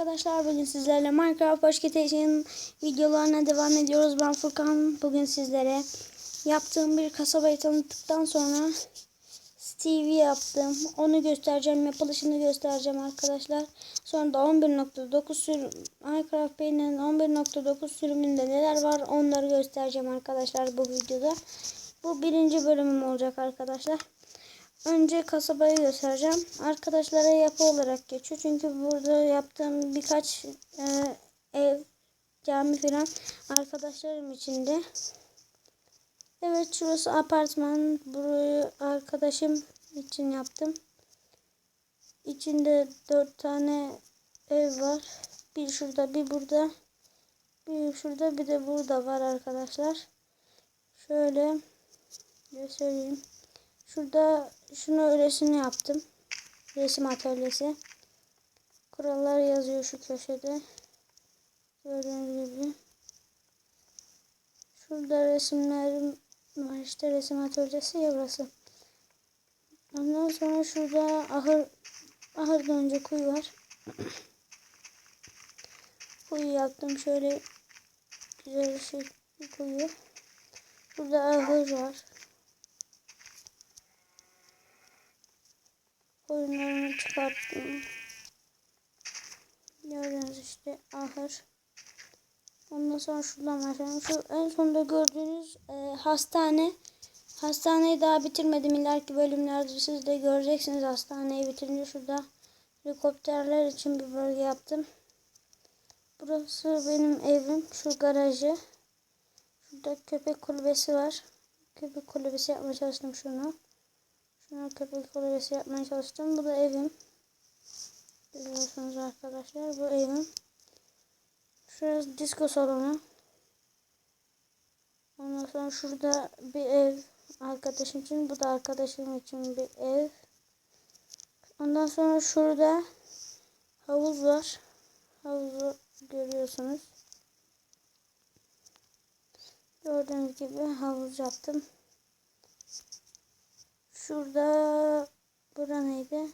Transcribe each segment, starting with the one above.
arkadaşlar. Bugün sizlerle Minecraft Başketeci'nin videolarına devam ediyoruz. Ben Furkan. Bugün sizlere yaptığım bir kasabayı tanıttıktan sonra Stevie yaptım. Onu göstereceğim. Yapılışını göstereceğim arkadaşlar. Sonra da 11.9 sürüm Minecraft Bey'in 11.9 sürümünde neler var onları göstereceğim arkadaşlar bu videoda. Bu birinci bölümüm olacak arkadaşlar. Önce kasabayı göstereceğim. Arkadaşlara yapı olarak geçiyor. Çünkü burada yaptığım birkaç e, ev, cami falan arkadaşlarım içinde. Evet şurası apartman. Burayı arkadaşım için yaptım. İçinde dört tane ev var. Bir şurada bir burada. Bir şurada bir de burada var arkadaşlar. Şöyle göstereyim. Şurada şunu resim yaptım. Resim atölyesi. Kurallar yazıyor şu köşede. Gördüğünüz gibi. Şurada resimlerim var. İşte resim atölyesi ya burası. Ondan sonra şurada ahır ahırdan önce kuyu var. kuyu yaptım. Şöyle güzel bir şey bir kuyu. Burada ahır var. Oyunlarını çıkarttım. Gördüğünüz işte ahır. Ondan sonra şuradan başlayalım. Şu en sonunda gördüğünüz e, hastane. Hastaneyi daha bitirmedim. İleriki bölümlerde siz de göreceksiniz hastaneyi bitirince şurada helikopterler için bir bölge yaptım. Burası benim evim. Şu garajı. Şurada köpek kulübesi var. Köpek kulübesi yapmaya çalıştım şunu. Şuna köpek kulübesi yapmaya çalıştım. Bu da evim. Görüyorsunuz arkadaşlar. Bu evim. Şurası disco salonu. Ondan sonra şurada bir ev arkadaşım için. Bu da arkadaşım için bir ev. Ondan sonra şurada havuz var. Havuzu görüyorsunuz. Gördüğünüz gibi havuz yaptım. Şurada bura neydi?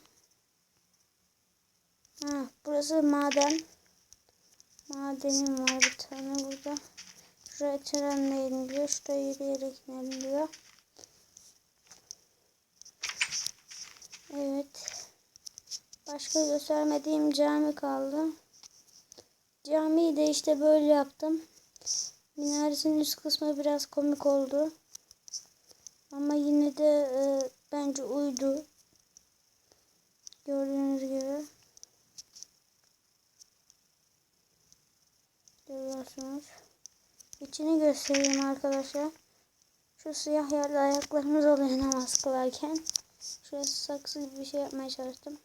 Ha, burası maden. Madenim var bir tane burada. Şuraya trenle iniliyor. Şuraya yürüyerek iniliyor. Evet. Başka göstermediğim cami kaldı. Camiyi de işte böyle yaptım. Minaresinin üst kısmı biraz komik oldu. Ama yine de e, bence uydu. Gördüğünüz gibi. Görüyorsunuz. İçini göstereyim arkadaşlar. Şu siyah yerde ayaklarımız oluyor namaz kılarken. Şurası saksı gibi bir şey yapmaya çalıştım.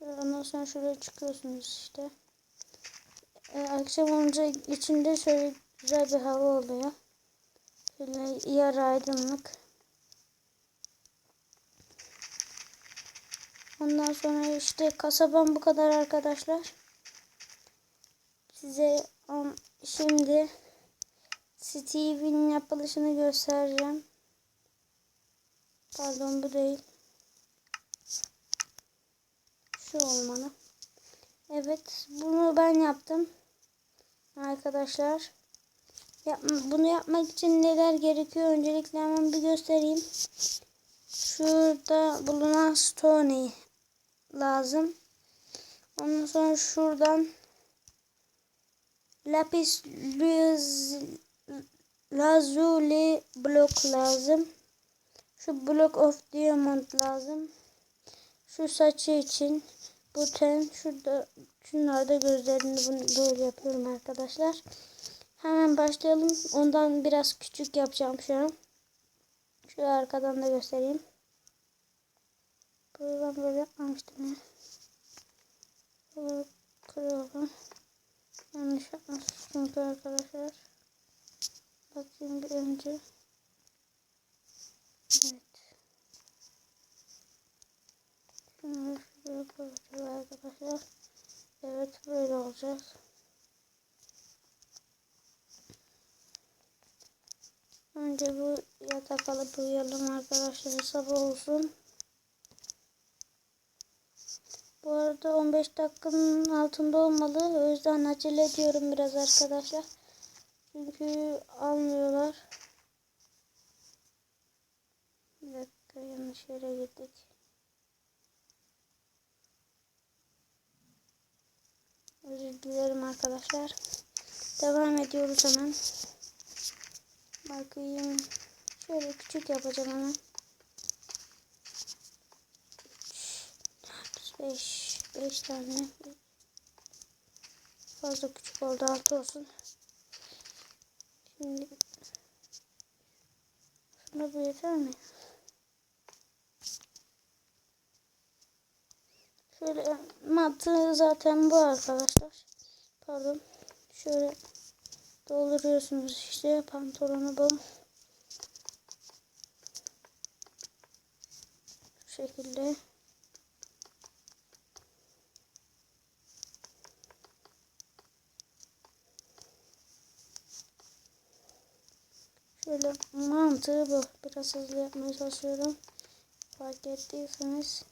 Ondan sonra şuraya çıkıyorsunuz işte. Ee, akşam olunca içinde şöyle güzel bir hava oluyor. Şöyle yarı aydınlık. Ondan sonra işte kasabam bu kadar arkadaşlar. Size um, şimdi Steve'in yapılışını göstereceğim. Pardon bu değil. Şu olmalı. Evet bunu ben yaptım. Arkadaşlar. Bunu yapmak için neler gerekiyor? Öncelikle hemen bir göstereyim. Şurada bulunan stone lazım. Ondan sonra şuradan lapis lazuli blok lazım. Şu block of diamond lazım. Şu saçı için bu ten şurada şunlarda gözlerini bunu böyle yapıyorum arkadaşlar. Hemen başlayalım. Ondan biraz küçük yapacağım şu an. Şöyle arkadan da göstereyim. Buradan böyle yapmamıştım ya. Böyle kırıyorum. Yanlış yapmışsın arkadaşlar. Bakayım bir önce. Evet. Şunu şuraya koyacağız arkadaşlar. Evet böyle olacak. Önce bu yatak alıp uyuyalım arkadaşlar sabah olsun. Bu arada 15 dakikanın altında olmalı. O yüzden acele ediyorum biraz arkadaşlar. Çünkü almıyorlar. Bir dakika yanlış yere gittik. Özür dilerim arkadaşlar. Devam ediyoruz hemen. Bakayım. Şöyle küçük yapacağım hemen. 5 5 tane. Fazla küçük oldu. 6 olsun. Şimdi şuna bu yeter mi? Şöyle mantığı zaten bu arkadaşlar. Pardon. Şöyle dolduruyorsunuz işte pantolonu bu. Şu şekilde. Şöyle mantığı bu. Biraz hızlı yapmaya çalışıyorum. Fark ettiyseniz.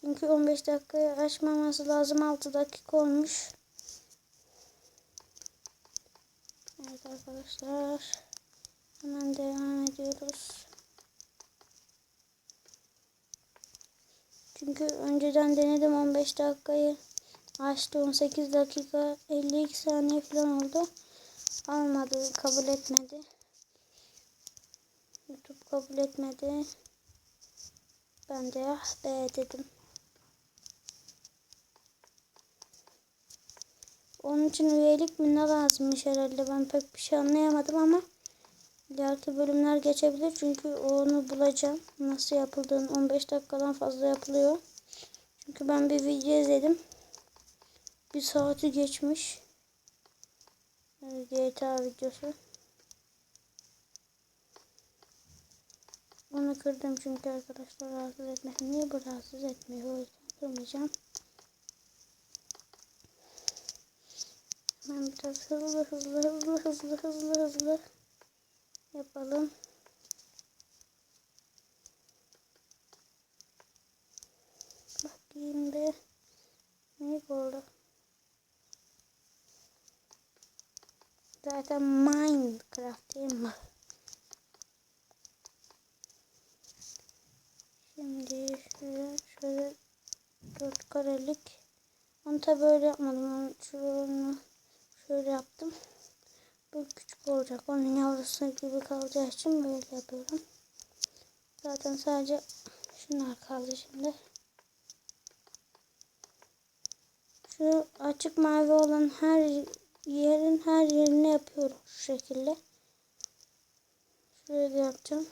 Çünkü 15 dakikayı aşmaması lazım. 6 dakika olmuş. Evet arkadaşlar. Hemen devam ediyoruz. Çünkü önceden denedim 15 dakikayı. Açtı 18 dakika 52 saniye falan oldu. Almadı, kabul etmedi. YouTube kabul etmedi. Ben de ah be dedim. Onun için üyelik mi ne lazımmış herhalde. Ben pek bir şey anlayamadım ama ileriki bölümler geçebilir. Çünkü onu bulacağım. Nasıl yapıldığını 15 dakikadan fazla yapılıyor. Çünkü ben bir video izledim. Bir saati geçmiş. GTA videosu. Onu kırdım çünkü arkadaşlar rahatsız etmesin. Niye bu rahatsız etmiyor? O yüzden kırmayacağım. Hemen biraz hızlı hızlı hızlı hızlı hızlı hızlı yapalım. Bakayım bir. Ne oldu? Zaten Minecraft değil mi? Şimdi şöyle şöyle dört karelik. Onu tabi böyle yapmadım. Onu şunu şöyle yaptım. Bu küçük olacak. Onun yavrusu gibi kalacağı için böyle yapıyorum. Zaten sadece şunlar kaldı şimdi. Şu açık mavi olan her yerin her yerini yapıyorum şu şekilde. Şöyle de yapacağım.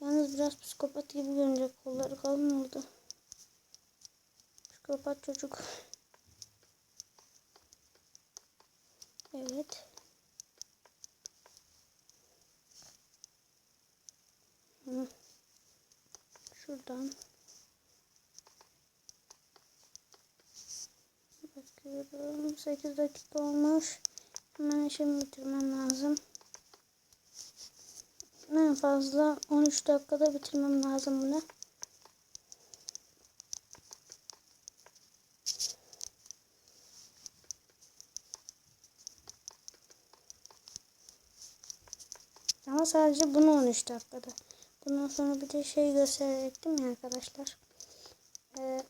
Yalnız biraz psikopat gibi görünecek. Kolları kalın oldu. Psikopat çocuk. Evet. Hı. Şuradan. Bakıyorum. 8 dakika olmuş. Hemen işimi bitirmem lazım. En fazla 13 dakikada bitirmem lazım bunu. Ama sadece bunu 13 dakikada. Bundan sonra bir de şey gösterecektim ya arkadaşlar. Ee,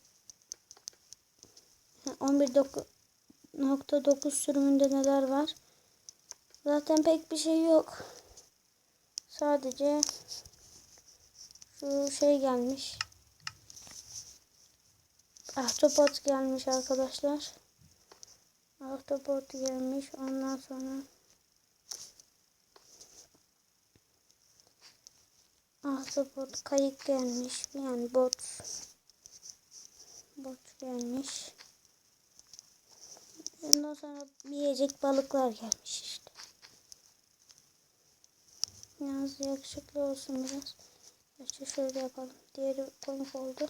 11.9 sürümünde neler var. Zaten pek bir şey yok. Sadece şu şey gelmiş. Ahtapot gelmiş arkadaşlar. Ahtapot gelmiş. Ondan sonra Ahtapot kayık gelmiş. Yani bot. Bot gelmiş. Ondan sonra yiyecek balıklar gelmiş işte. Yalnız yakışıklı olsun biraz. İşte şöyle yapalım. Diğeri komik oldu.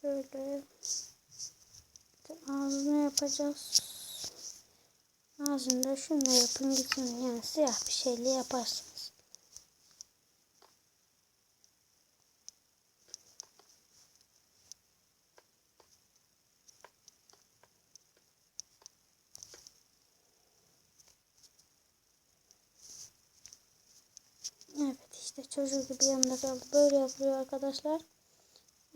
Şöyle ağzını yapacağız. Ağzında şunu yapın gitsin. Yani siyah bir şeyle yaparsınız. Evet işte çocuğu gibi yanında kaldı. Böyle yapılıyor arkadaşlar.